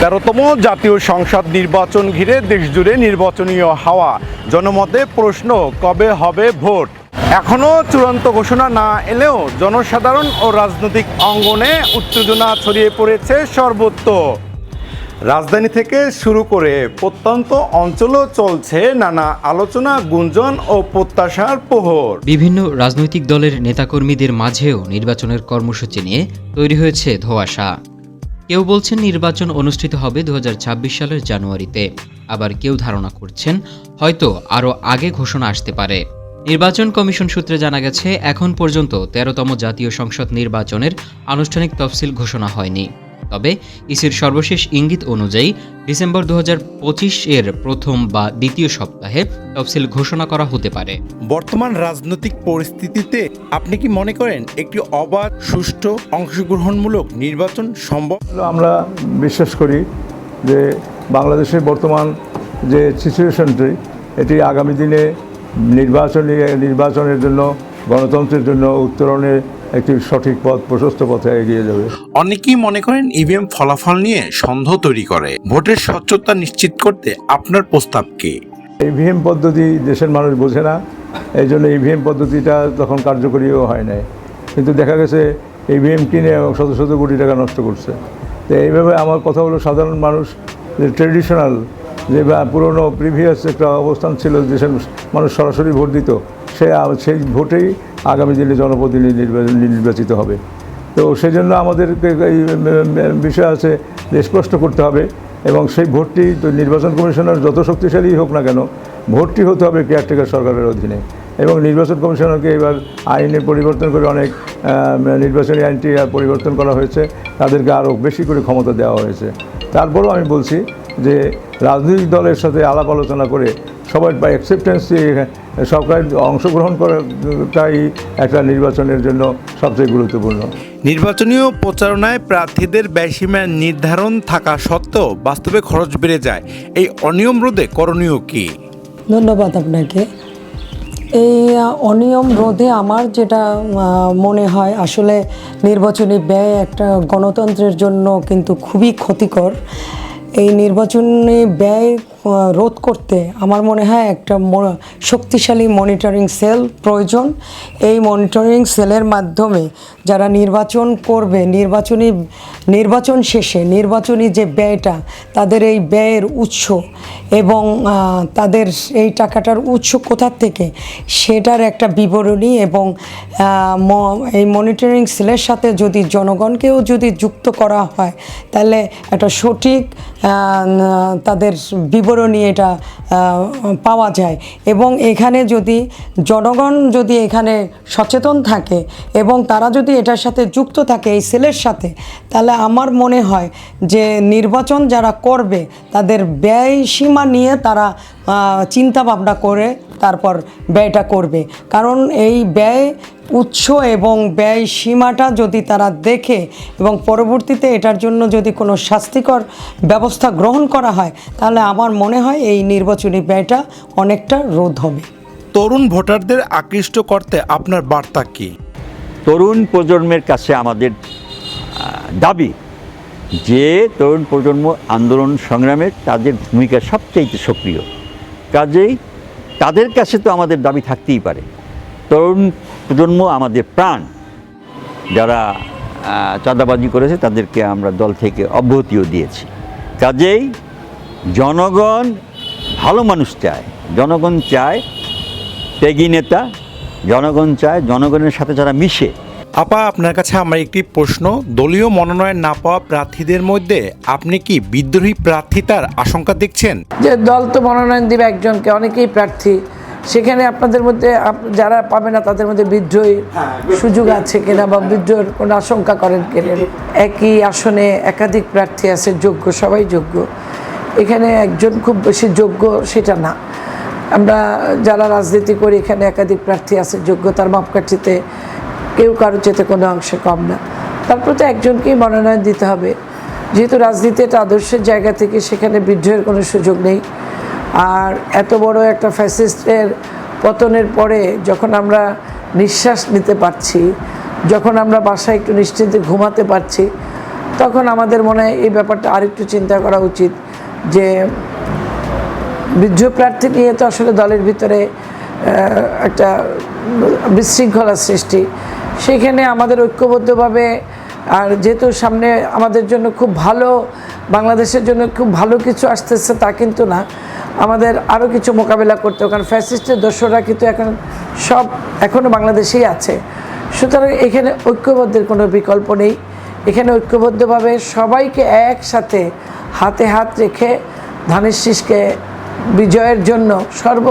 তেরোতম জাতীয় সংসদ নির্বাচন ঘিরে দেশজুড়ে নির্বাচনীয় হাওয়া। জনমতে প্রশ্ন, কবে হবে ভোট? এখনও চূড়ান্ত ঘোষণা না এলেও জনসাধারণ ও রাজনৈতিক অঙ্গনে উত্তেজনা ছড়িয়ে পড়েছে সর্বত্র। রাজধানী থেকে শুরু করে প্রত্যন্ত অঞ্চলও চলছে নানা আলোচনা, গুঞ্জন ও প্রত্যাশার প্রহর। বিভিন্ন রাজনৈতিক দলের নেতাকর্মীদের মাঝেও নির্বাচনের কর্মসূচি নিয়ে তৈরি হয়েছে ধোঁয়াশা। কেউ বলছেন নির্বাচন অনুষ্ঠিত হবে দু হাজার ছাব্বিশ সালের জানুয়ারিতে। আবার কেউ ধারণা করছেন হয়তো আরও আগে ঘোষণা আসতে পারে। নির্বাচন কমিশন সূত্রে জানা গেছে, এখন পর্যন্ত তেরোতম জাতীয় সংসদ নির্বাচনের আনুষ্ঠানিক তফসিল ঘোষণা হয়নি। তবে ইসির সর্বশেষ ইঙ্গিত অনুযায়ী ডিসেম্বর দু এর প্রথম বা দ্বিতীয় সপ্তাহে তফসিল ঘোষণা করা হতে পারে। বর্তমান রাজনৈতিক পরিস্থিতিতে আপনি কি মনে করেন একটি অবাধ সুষ্ঠু অংশগ্রহণমূলক নির্বাচন সম্ভব? আমরা বিশ্বাস করি যে বাংলাদেশের বর্তমান যে সিচুয়েশনটি এটি আগামী দিনে নির্বাচনী নির্বাচনের জন্য গণতন্ত্রের জন্য উত্তরণের একটি সঠিক পথ প্রশস্ত পথে এগিয়ে যাবে। অনেকেই মনে করেন ইভিএম ফলাফল নিয়ে সন্দেহ তৈরি করে। ভোটের স্বচ্ছতা নিশ্চিত করতে আপনার প্রস্তাব কি? ইভিএম পদ্ধতি দেশের মানুষ বোঝে না। এই জন্য ইভিএম পদ্ধতিটা তখন কার্যকরীও হয় নাই। কিন্তু দেখা গেছে ইভিএম কিনে শত শত কোটি টাকা নষ্ট করছে। তো এইভাবে আমার কথা হলো সাধারণ মানুষ যে ট্রেডিশনাল যে বা পুরনো প্রিভিয়াস একটা অবস্থান ছিল দেশের মানুষ সরাসরি ভোট দিত সে সেই ভোটেই আগামী দিনে জনপ্রতিনিধি নির্বাচন নির্বাচিত হবে। তো সেই জন্য আমাদেরকে এই বিষয় আছে যে স্পষ্ট করতে হবে এবং সেই ভোটটি তো নির্বাচন কমিশনার যত শক্তিশালী হোক না কেন, ভোটটি হতে হবে কেয়ারটেকার সরকারের অধীনে। এবং নির্বাচন কমিশনারকে এবার আইনে পরিবর্তন করে অনেক নির্বাচনী আইনটি পরিবর্তন করা হয়েছে। তাদেরকে আরও বেশি করে ক্ষমতা দেওয়া হয়েছে। তারপরেও আমি বলছি যে রাজনৈতিক দলের সাথে আলাপ আলোচনা করে সবার বা অ্যাকসেপ্টেন্স সরকার অংশগ্রহণ করাটাই একটা নির্বাচনের জন্য সবচেয়ে গুরুত্বপূর্ণ। নির্বাচনীয় প্রচারণায় প্রার্থীদের ব্যয়সীমা নির্ধারণ থাকা সত্ত্বেও বাস্তবে খরচ বেড়ে যায়। এই অনিয়ম রোধে করণীয় কি? ধন্যবাদ আপনাকে। এই অনিয়ম রোধে আমার যেটা মনে হয় আসলে নির্বাচনী ব্যয় একটা গণতন্ত্রের জন্য কিন্তু খুবই ক্ষতিকর। এই নির্বাচনী ব্যয় রোধ করতে আমার মনে হয় একটা শক্তিশালী মনিটরিং সেল প্রয়োজন। এই মনিটরিং সেলের মাধ্যমে যারা নির্বাচন করবে, নির্বাচনী, নির্বাচন শেষে নির্বাচনী যে ব্যয়টা, তাদের এই ব্যয়ের উৎস এবং তাদের এই টাকাটার উৎস কোথার থেকে সেটার একটা বিবরণী এবং এই মনিটরিং সেলের সাথে যদি জনগণকেও যদি যুক্ত করা হয়, তাহলে একটা সঠিক তাদের বিবরণী এটা পাওয়া যায়। এবং এখানে যদি জনগণ যদি এখানে সচেতন থাকে এবং তারা যদি এটার সাথে যুক্ত থাকে এই সেলের সাথে, তাহলে আমার মনে হয় যে নির্বাচন যারা করবে, তাদের ব্যয় সীমা নিয়ে তারা চিন্তা ভাবনা করে তারপর ব্যয়টা করবে। কারণ এই ব্যয় উৎস এবং ব্যয় সীমাটা যদি তারা দেখে এবং পরবর্তীতে এটার জন্য যদি কোনো শাস্তিকর ব্যবস্থা গ্রহণ করা হয় তাহলে আমার মনে হয় এই নির্বাচনী ব্যয়টা অনেকটা রোধ হবে। তরুণ ভোটারদের আকৃষ্ট করতে আপনার বার্তা কি? তরুণ প্রজন্মের কাছে আমাদের দাবি যে তরুণ প্রজন্ম আন্দোলন সংগ্রামে তাদের ভূমিকা সবচাইতে সক্রিয়। কাজেই তাদের কাছে তো আমাদের দাবি থাকতেই পারে। তরুণ প্রজন্ম আমাদের প্রাণ। যারা চাঁদাবাজি করেছে তাদেরকে আমরা দল থেকে অব্যাহতিও দিয়েছি। কাজেই জনগণ ভালো মানুষ চায়। জনগণ চায় ত্যাগী নেতা। জনগণ চায় জনগণের সাথে যারা মিশে। আপা, আপনার কাছে আমার একটি প্রশ্ন। দলীয় মনোনয়ন না পাওয়া প্রার্থীদের মধ্যে আপনি কি বিদ্রোহী প্রার্থিতার আশঙ্কা দেখছেন? যে দল তো মনোনয়ন দিবে একজনকে, অনেকেই প্রার্থী। সেখানে আপনাদের মধ্যে যারা পাবে না, তাদের মধ্যে বিদ্রোহী সুযোগ আছে কিনা বা বিদ্রোহের কোনো আশঙ্কা করেন কিনা? একই আসনে একাধিক প্রার্থী আছে, যোগ্য, সবাই যোগ্য। এখানে একজন খুব বেশি যোগ্য, সেটা না। আমরা যারা রাজনীতি করি, এখানে একাধিক প্রার্থী আছে যোগ্যতার মাপকাঠিতে কেউ কারও চেতে কোনো অংশে কম না। তারপর তো একজনকেই মনোনয়ন দিতে হবে। যেহেতু রাজনীতি একটা আদর্শের জায়গা থেকে সেখানে বিদ্রোহের কোনো সুযোগ নেই। আর এত বড় একটা ফ্যাসিস্টের পতনের পরে যখন আমরা নিঃশ্বাস নিতে পারছি, যখন আমরা বাসায় একটু নিশ্চিন্তে ঘুমাতে পারছি, তখন আমাদের মনে হয় এই ব্যাপারটা আরেকটু চিন্তা করা উচিত যে বিদ্রোহ প্রার্থী নিয়ে তো আসলে দলের ভিতরে একটা বিশৃঙ্খলার সৃষ্টি। সেখানে আমাদের ঐক্যবদ্ধভাবে, আর যেহেতু সামনে আমাদের জন্য খুব ভালো, বাংলাদেশের জন্য খুব ভালো কিছু আসতেছে তা কিন্তু না। আমাদের আরও কিছু মোকাবেলা করতে কারণ ফ্যাসিস্টের দোষরা কিন্তু এখন সব এখনও বাংলাদেশেই আছে। সুতরাং এখানে ঐক্যবদ্ধের কোনো বিকল্প নেই। এখানে ঐক্যবদ্ধভাবে সবাইকে একসাথে হাতে হাত রেখে ধানের শীষকে বিজয়ের জন্য সর্ব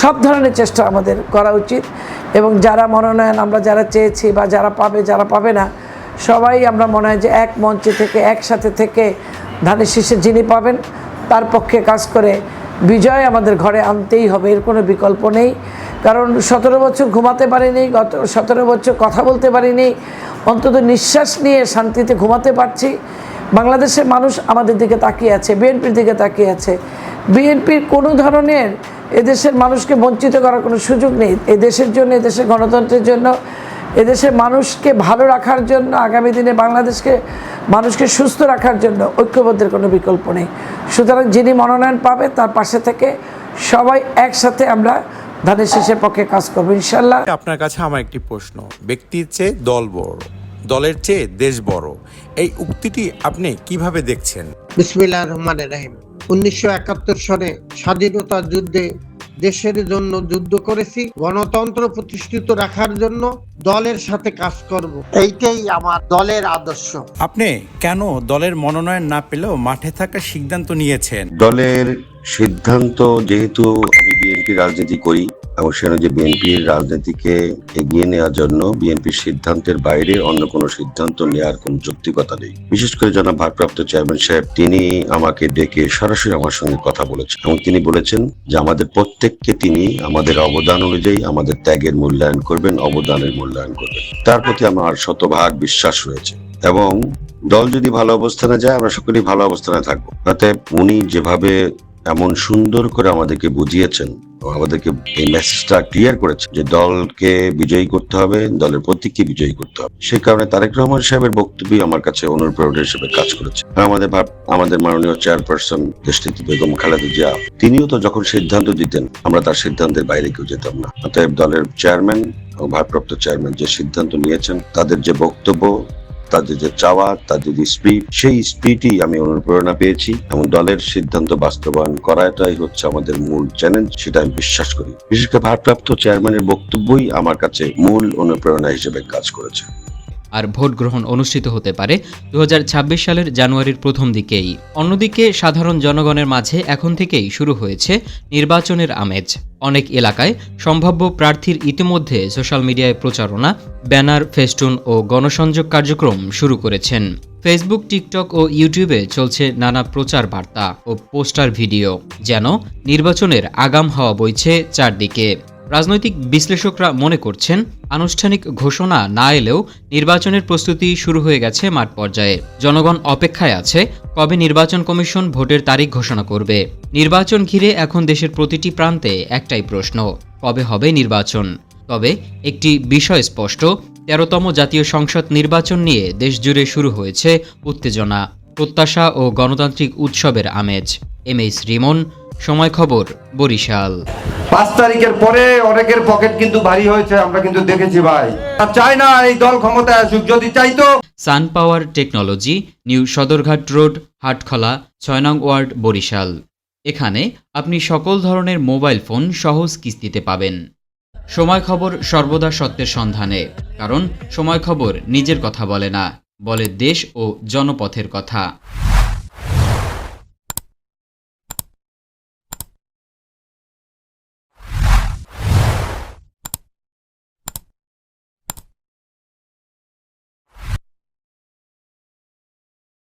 সব ধরনের চেষ্টা আমাদের করা উচিত। এবং যারা মনোনয়ন আমরা যারা চেয়েছি বা যারা পাবে যারা পাবে না, সবাই আমরা মনে হয় যে এক মঞ্চে থেকে, একসাথে থেকে ধানের শীষে যিনি পাবেন, তার পক্ষে কাজ করে বিজয় আমাদের ঘরে আনতেই হবে, এর কোনো বিকল্প নেই। কারণ সতেরো বছর ঘুমাতে পারিনি, গত সতেরো বছর কথা বলতে পারিনি, অন্তত নিঃশ্বাস নিয়ে শান্তিতে ঘুমাতে পারছি। বাংলাদেশের মানুষ আমাদের দিকে তাকিয়ে আছে, বিএনপির দিকে তাকিয়ে আছে। বিএনপির কোনো ধরনের এদেশের মানুষকে বঞ্চিত করার কোনো সুযোগ নেই। এদেশের জন্য এদেশের গণতন্ত্রের জন্য এদেশের মানুষকে ভালো রাখার জন্য আগামী দিনে বাংলাদেশকে মানুষকে সুস্থ রাখার জন্য ঐক্যবদ্ধের কোনো বিকল্প নেই। সুতরাং যিনি মনোনয়ন পাবে তার পাশে থেকে সবাই একসাথে আমরা ধানের শেষের পক্ষে কাজ করব ইনশাল্লাহ। আপনার কাছে আমার একটি প্রশ্ন। ব্যক্তির চেয়ে দল বড় দলের চেয়ে দেশ বড় এই উক্তিটি আপনি কীভাবে দেখছেন? বিসমিল্লাহ রহমান রাহিম। উনিশশো একাত্তর সনে স্বাধীনতা যুদ্ধে দেশের জন্য যুদ্ধ করেছি। গণতন্ত্র প্রতিষ্ঠিত রাখার জন্য দলের সাথে কাজ করব। এইটাই আমার দলের আদর্শ। আপনি কেন দলের মনোনয়ন না পেলেও মাঠে থাকার সিদ্ধান্ত নিয়েছেন? দলের সিদ্ধান্ত যেহেতু বিএনপি রাজনীতি করি এবং সেখানে যে বিএনপির রাজনীতিকে এগিয়ে নেওয়ার জন্য বিএনপির সিদ্ধান্তের বাইরে অন্য কোনো সিদ্ধান্ত নেওয়ার কোন যৌক্তিকতা নেই। বিশেষ করে জনাব ভারপ্রাপ্ত চেয়ারম্যান সাহেব, তিনি আমাকে ডেকে সরাসরি আমার সঙ্গে কথা বলেছেন এবং তিনি বলেছেন যে আমাদের প্রত্যেককে তিনি আমাদের অবদান অনুযায়ী আমাদের ত্যাগের মূল্যায়ন করবেন, অবদানের মূল্যায়ন করবেন। তার প্রতি আমার শতভাগ বিশ্বাস রয়েছে এবং দল যদি ভালো অবস্থানে যায়, আমরা সকলেই ভালো অবস্থানে থাকব। অতএব উনি যেভাবে এমন সুন্দর করে আমাদেরকে বুঝিয়েছেন আমাদেরকে এই মেসেজটা ক্লিয়ার করেছে যে দলকে বিজয়ী করতে হবে, দলের প্রতীককে বিজয়ী করতে হবে। সেই কারণে তারেক রহমান সাহেবের বক্তব্যই আমার কাছে অনুপ্রেরণা হিসেবে কাজ করেছে। আমাদের আমাদের মাননীয় চেয়ারপারসন দেশনেত্রী বেগম খালেদা জিয়া, তিনিও তো যখন সিদ্ধান্ত দিতেন, আমরা তার সিদ্ধান্তের বাইরে কেউ যেতাম না। অতএব দলের চেয়ারম্যান এবং ভারপ্রাপ্ত চেয়ারম্যান যে সিদ্ধান্ত নিয়েছেন, তাদের যে বক্তব্য তাদের যে চাওয়া, তাদের যে স্পিড সেই স্পিডই আমি অনুপ্রেরণা পেয়েছি এবং দলের সিদ্ধান্ত বাস্তবায়ন করাটাই হচ্ছে আমাদের মূল চ্যালেঞ্জ সেটা আমি বিশ্বাস করি। বিশেষ করে ভারপ্রাপ্ত চেয়ারম্যানের বক্তব্যই আমার কাছে মূল অনুপ্রেরণা হিসেবে কাজ করেছে। আর ভোট গ্রহণ অনুষ্ঠিত হতে পারে দু হাজার ছাব্বিশ সালের জানুয়ারির প্রথম দিকেই। অন্যদিকে সাধারণ জনগণের মাঝে এখন থেকেই শুরু হয়েছে নির্বাচনের আমেজ। অনেক এলাকায় সম্ভাব্য প্রার্থীর ইতিমধ্যে সোশ্যাল মিডিয়ায় প্রচারণা, ব্যানার, ফেস্টুন ও গণসংযোগ কার্যক্রম শুরু করেছেন। ফেসবুক, টিকটক ও ইউটিউবে চলছে নানা প্রচার বার্তা ও পোস্টার ভিডিও, যেন নির্বাচনের আগাম হওয়া বইছে চারদিকে। রাজনৈতিক বিশ্লেষকরা মনে করছেন, আনুষ্ঠানিক ঘোষণা না এলেও নির্বাচনের প্রস্তুতি শুরু হয়ে গেছে মাঠ পর্যায়ে। জনগণ অপেক্ষায় আছে কবে নির্বাচন কমিশন ভোটের তারিখ ঘোষণা করবে। নির্বাচন ঘিরে এখন দেশের প্রতিটি প্রান্তে একটাই প্রশ্ন, কবে হবে নির্বাচন? তবে একটি বিষয় স্পষ্ট, তেরোতম জাতীয় সংসদ নির্বাচন নিয়ে দেশজুড়ে শুরু হয়েছে উত্তেজনা। প্রত্যাশা ও গণতান্ত্রিক উৎসবের আমেজ। এম এইচ রিমন সময় খবর বরিশাল। পাঁচ তারিখের পরে অনেকের পকেট কিন্তু ভারী হয়েছে আমরা কিন্তু দেখেছি ভাই। আর চাই না এই দল ক্ষমতায় আসুক যদি চাইতো sun power technology new Sadarghat road Hatkhola ছয় নং ওয়ার্ড বরিশাল। এখানে আপনি সকল ধরনের মোবাইল ফোন সহজ কিস্তিতে পাবেন। সময় খবর সর্বদা সত্যের সন্ধানে কারণ সময় খবর নিজের কথা বলে না। বলে দেশ ও জনপথের কথা।